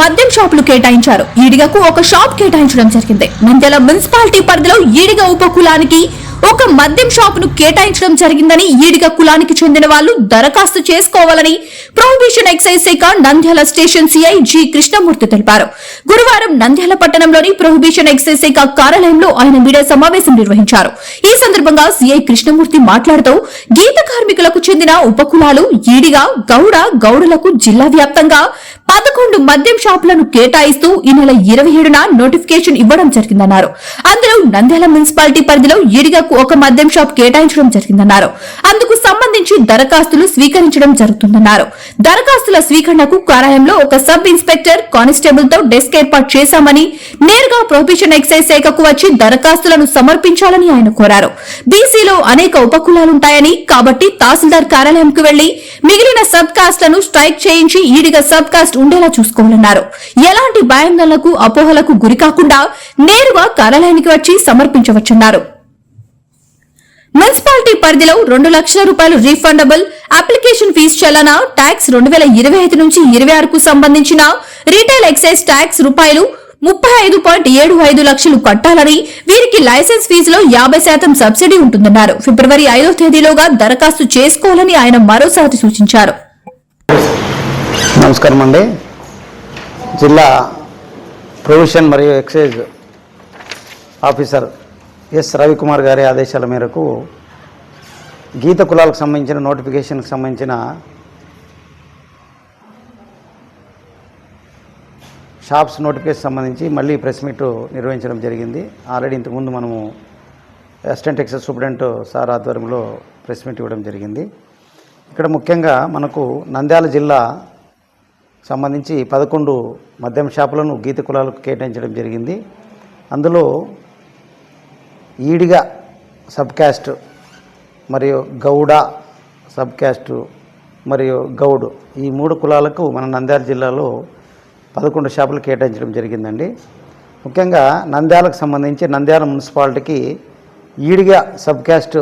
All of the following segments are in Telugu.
మద్యం షాపులు కేటాయించారు. ఈడిగకు ఒక షాప్ కేటాయించడం జరిగింది. నంద్యాల మున్సిపాలిటీ పరిధిలో ఈడిగ ఉపకులానికి ఒక మద్యం షాపును కేటాయించడం జరిగిందని ఈడిగ కులానికి చెందిన వాళ్ళు దరఖాస్తు చేసుకోవాలని ప్రొహిబిషన్ ఎక్సైజ్ శాఖ Nandyal station CI G Krishnamurthy తెలిపారు. గురువారం నంద్యాల పట్టణంలోని ప్రొహిబిషన్ ఎక్సైజ్ శాఖ కార్యాలయంలో ఆయన మీడియా సమావేశం నిర్వహించారు. ఈ సందర్భంగా సిఐ కృష్ణమూర్తి మాట్లాడుతూ గీత కార్మికులకు చెందిన ఉపకులాలు ఈడిగా గౌడ గౌడులకు జిల్లా వ్యాప్తంగా పదకొండు మద్యం షాపులను కేటాయిస్తూ ఈ నెల ఇరవై ఏడున నోటిఫికేషన్ ఇవ్వడం జరిగిందన్నారు. అందులో నంద్యాల మున్సిపాలిటీ పరిధిలో ఈడిగకు ఒక మద్యం షాప్ కేటాయించడం జరిగిందన్నారు. అందుకు సంబంధించి దరఖాస్తులు స్వీకరించడం జరుగుతుందన్నారు. దరఖాస్తుల స్వీకరణకు కార్యాలయంలో ఒక సబ్ ఇన్స్పెక్టర్ కానిస్టేబుల్తో డెస్క్ ఏర్పాటు చేశామని నేరుగా ప్రొహిబిషన్ ఎక్సైజ్ శాఖకు వచ్చి దరఖాస్తులను సమర్పించాలని ఆయన కోరారు. బీసీలో అనేక ఉపకులాలుంటాయని కాబట్టి తహసీల్దార్ కార్యాలయంకు వెళ్ళి మిగిలిన సబ్ కాస్ట్లను స్ట్రైక్ చేయించి ఈడిగా సబ్ కాస్ట్ ఉండేలా చూసుకోవాలన్నారు. ఎలాంటి భయాందోళనకు అపోహలకు గురికాకుండా నేరుగా కార్యాలయానికి వచ్చి సమర్పించవచ్చన్నారు. మున్సిపాలిటీ పరిధిలో రెండు లక్షల రూపాయలు రీఫండబుల్ అప్లికేషన్ ఫీజు చెల్లన ట్యాక్స్ రెండు వేల ఇరవై ఐదు నుంచి ఇరవై ఆరుకు సంబంధించిన రీటైల్ ఎక్సైజ్ ట్యాక్స్ రూపాయలు ముప్పై ఐదు పాయింట్ ఏడు ఐదు లక్షలు కట్టాలని వీరికి లైసెన్స్ ఫీజులో యాభై శాతం సబ్సిడీ ఉంటుందన్నారు. ఫిబ్రవరి ఐదో తేదీలోగా దరఖాస్తు చేసుకోవాలని ఆయన మరోసారి సూచించారు. నమస్కారం అండి. జిల్లా ప్రొవిషన్ మరియు ఎక్సైజ్ ఆఫీసర్ ఎస్ రవికుమార్ గారి ఆదేశాల మేరకు గీత కులాలకు సంబంధించిన నోటిఫికేషన్కి సంబంధించిన షాప్స్ నోటిఫికేషన్ సంబంధించి మళ్ళీ ప్రెస్ మీట్ నిర్వహించడం జరిగింది. ఆల్రెడీ ఇంతకుముందు మనము అసిస్టెంట్ ఎక్సైజ్ సూపరింటెండెంట్ సార్ ఆధ్వర్యంలో ప్రెస్ మీట్ ఇవ్వడం జరిగింది. ఇక్కడ ముఖ్యంగా మనకు నంద్యాల జిల్లా సంబంధించి పదకొండు మద్యం షాపులను గీత కులాలకు కేటాయించడం జరిగింది. అందులో ఈడిగా సబ్ క్యాస్ట్ మరియు గౌడ సబ్ క్యాస్ట్ మరియు గౌడ్ ఈ మూడు కులాలకు మన నంద్యాల జిల్లాలో పదకొండు షాపులు కేటాయించడం జరిగిందండి. ముఖ్యంగా నంద్యాలకు సంబంధించి నంద్యాల మున్సిపాలిటీకి ఈడిగా సబ్ క్యాస్ట్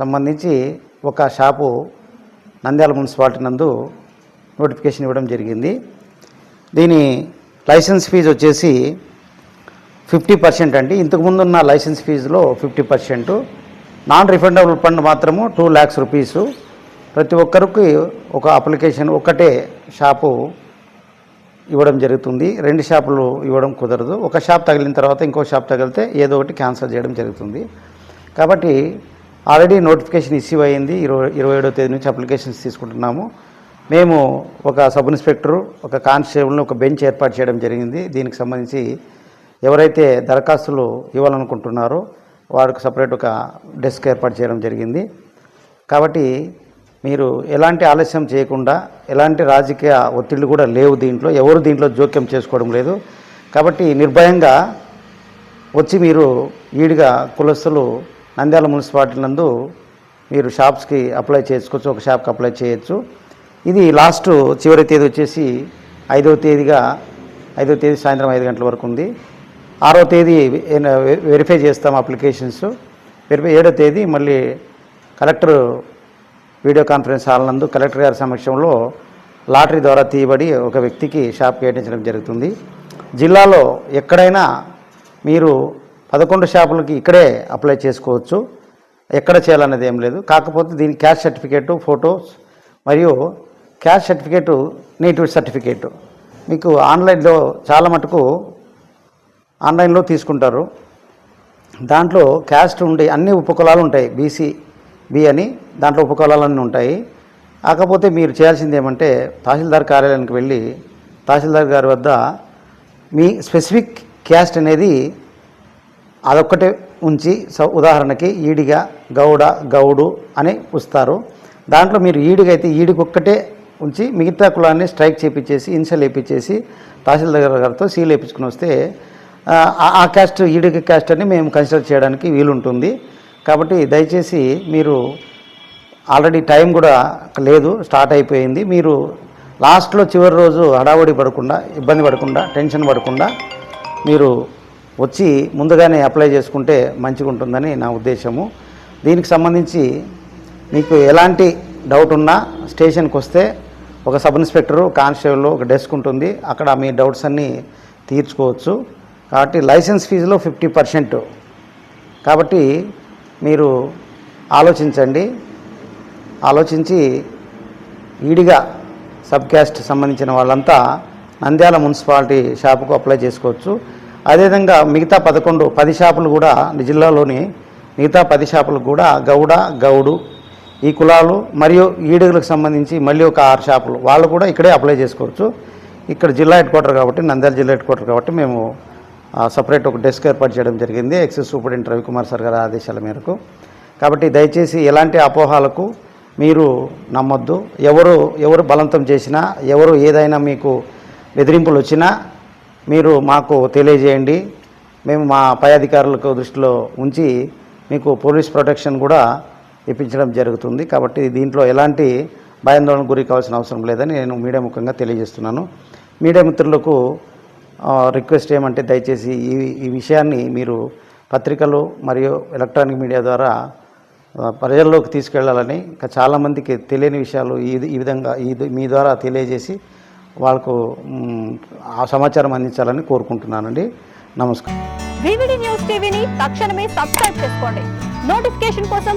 సంబంధించి ఒక షాపు నంద్యాల మున్సిపాలిటీ నందు నోటిఫికేషన్ ఇవ్వడం జరిగింది. దీని లైసెన్స్ ఫీజు వచ్చేసి ఫిఫ్టీ పర్సెంట్ అండి. ఇంతకుముందు ఉన్న licence ఫీజులో fifty percent. Non refundable fund మాత్రము టూ ల్యాక్స్ రూపీసు. ప్రతి ఒక్కరికి ఒక అప్లికేషన్ ఒకటే షాపు ఇవ్వడం జరుగుతుంది. రెండు షాపులు ఇవ్వడం కుదరదు. ఒక షాప్ తగిలిన తర్వాత ఇంకో షాప్ తగిలితే ఏదో ఒకటి క్యాన్సిల్ చేయడం జరుగుతుంది. కాబట్టి ఆల్రెడీ నోటిఫికేషన్ ఇష్యూ అయింది. ఇరవై ఇరవై ఏడో తేదీ నుంచి అప్లికేషన్స్ తీసుకుంటున్నాము. మేము ఒక సబ్ ఇన్స్పెక్టరు ఒక కానిస్టేబుల్ని ఒక బెంచ్ ఏర్పాటు చేయడం జరిగింది. దీనికి సంబంధించి ఎవరైతే దరఖాస్తులు ఇవ్వాలనుకుంటున్నారో వారికి సపరేట్ ఒక డెస్క్ ఏర్పాటు చేయడం జరిగింది. కాబట్టి మీరు ఎలాంటి ఆలస్యం చేయకుండా ఎలాంటి రాజకీయ ఒత్తిళ్ళు కూడా లేవు దీంట్లో ఎవరు దీంట్లో జోక్యం చేసుకోవడం లేదు. కాబట్టి నిర్భయంగా వచ్చి మీరు ఈడిగా కులస్తులు నంద్యాల మున్సిపాలిటీ నందు మీరు షాప్స్కి అప్లై చేసుకోవచ్చు ఒక షాప్కి అప్లై చేయొచ్చు. ఇది లాస్ట్ చివరి తేదీ వచ్చేసి ఐదవ తేదీగా ఐదవ తేదీ సాయంత్రం ఐదు గంటల వరకు ఉంది. ఆరో తేదీ వెరిఫై చేస్తాం అప్లికేషన్స్. వెరిఫై ఏడో తేదీ మళ్ళీ కలెక్టర్ వీడియో కాన్ఫరెన్స్ హాల్ నందు కలెక్టర్ గారి సమక్షంలో లాటరీ ద్వారా తీయబడి ఒక వ్యక్తికి షాప్ కేటాయించడం జరుగుతుంది. జిల్లాలో ఎక్కడైనా మీరు పదకొండు షాపులకి ఇక్కడే అప్లై చేసుకోవచ్చు. ఎక్కడ చేయాలనేది ఏం లేదు. కాకపోతే దీని క్యాష్ సర్టిఫికేటు ఫొటోస్ మరియు క్యాష్ సర్టిఫికేటు నేటివ్ సర్టిఫికేటు. మీకు ఆన్లైన్లో చాలా మటుకు ఆన్లైన్లో తీసుకుంటారు. దాంట్లో క్యాస్ట్ ఉండే అన్ని ఉపకులాలు ఉంటాయి. బీసీ బి అని దాంట్లో ఉపకులాలన్నీ ఉంటాయి. కాకపోతే మీరు చేయాల్సింది ఏమంటే తహసీల్దార్ కార్యాలయానికి వెళ్ళి తహసీల్దార్ గారి వద్ద మీ స్పెసిఫిక్ క్యాస్ట్ అనేది అదొక్కటే ఉంచి ఉదాహరణకి ఈడిగా గౌడ గౌడు అని వస్తారు దాంట్లో మీరు ఈడిగా అయితే ఈడికొక్కటే ఉంచి మిగతా కులాన్ని స్ట్రైక్ చేపించేసి ఇన్సల్ వేయించేసి తహసీల్దార్ గారితో సీల్ వేయించుకుని వస్తే ఆ, క్యాస్ట్ ఈడికి క్యాస్ట్ అని మేము కన్సిడర్ చేయడానికి వీలుంటుంది. కాబట్టి దయచేసి మీరు ఆల్రెడీ టైం కూడా లేదు స్టార్ట్ అయిపోయింది. మీరు లాస్ట్లో చివరి రోజు హడావుడి పడకుండా ఇబ్బంది పడకుండా టెన్షన్ పడకుండా మీరు వచ్చి ముందుగానే అప్లై చేసుకుంటే మంచిగా ఉంటుందని నా ఉద్దేశము. దీనికి సంబంధించి మీకు ఎలాంటి డౌట్ ఉన్నా స్టేషన్కి వస్తే ఒక సబ్ ఇన్స్పెక్టరు కానిస్టేబుల్ ఒక డెస్క్ ఉంటుంది. అక్కడ మీ డౌట్స్ అన్నీ తీర్చుకోవచ్చు. కాబట్టి లైసెన్స్ ఫీజులో ఫిఫ్టీ పర్సెంట్. కాబట్టి మీరు ఆలోచించండి. ఆలోచించి ఈడిగా సబ్ క్యాస్ట్ సంబంధించిన వాళ్ళంతా నంద్యాల మున్సిపాలిటీ షాపుకు అప్లై చేసుకోవచ్చు. అదేవిధంగా మిగతా పదకొండు పది షాపులు కూడా జిల్లాలోని మిగతా పది షాపులు కూడా గౌడ గౌడు ఈ కులాలు మరియు ఈడుగులకు సంబంధించి మళ్ళీ ఒక ఆరు షాపులు. వాళ్ళు కూడా ఇక్కడే అప్లై చేసుకోవచ్చు. ఇక్కడ జిల్లా హెడ్ క్వార్టర్ కాబట్టి నంద్యాల జిల్లా హెడ్ క్వార్టర్ కాబట్టి మేము సపరేట్ ఒక డెస్క్ ఏర్పాటు చేయడం జరిగింది. ఎక్సైజ్ సూపరింటెండెంట్ రవికుమార్ సార్ గారి ఆదేశాల మేరకు. కాబట్టి దయచేసి ఎలాంటి అపోహాలకు మీరు నమ్మొద్దు. ఎవరు ఎవరు బలవంతం చేసినా ఎవరు ఏదైనా మీకు బెదిరింపులు వచ్చినా మీరు మాకు తెలియజేయండి. మేము మా పై అధికారులకు దృష్టిలో ఉంచి మీకు పోలీస్ ప్రొటెక్షన్ కూడా ఇప్పించడం జరుగుతుంది. కాబట్టి దీంట్లో ఎలాంటి భయాందోళనకు గురి కావాల్సిన అవసరం లేదని నేను మీడియా ముఖంగా తెలియజేస్తున్నాను. మీడియా మిత్రులకు రిక్వెస్ట్ ఏమంటే దయచేసి ఈ ఈ విషయాన్ని మీరు పత్రికలు మరియు ఎలక్ట్రానిక్ మీడియా ద్వారా ప్రజల్లోకి తీసుకెళ్ళాలని ఇంకా చాలామందికి తెలియని విషయాలు ఈ ఈ విధంగా ఇది మీ ద్వారా తెలియజేసి వాళ్ళకు ఆ సమాచారం అందించాలని కోరుకుంటున్నానండి. నమస్కారం. న్యూస్ టీవీని తక్షణమే సబ్స్క్రైబ్ చేసుకోండి. నోటిఫికేషన్ కోసం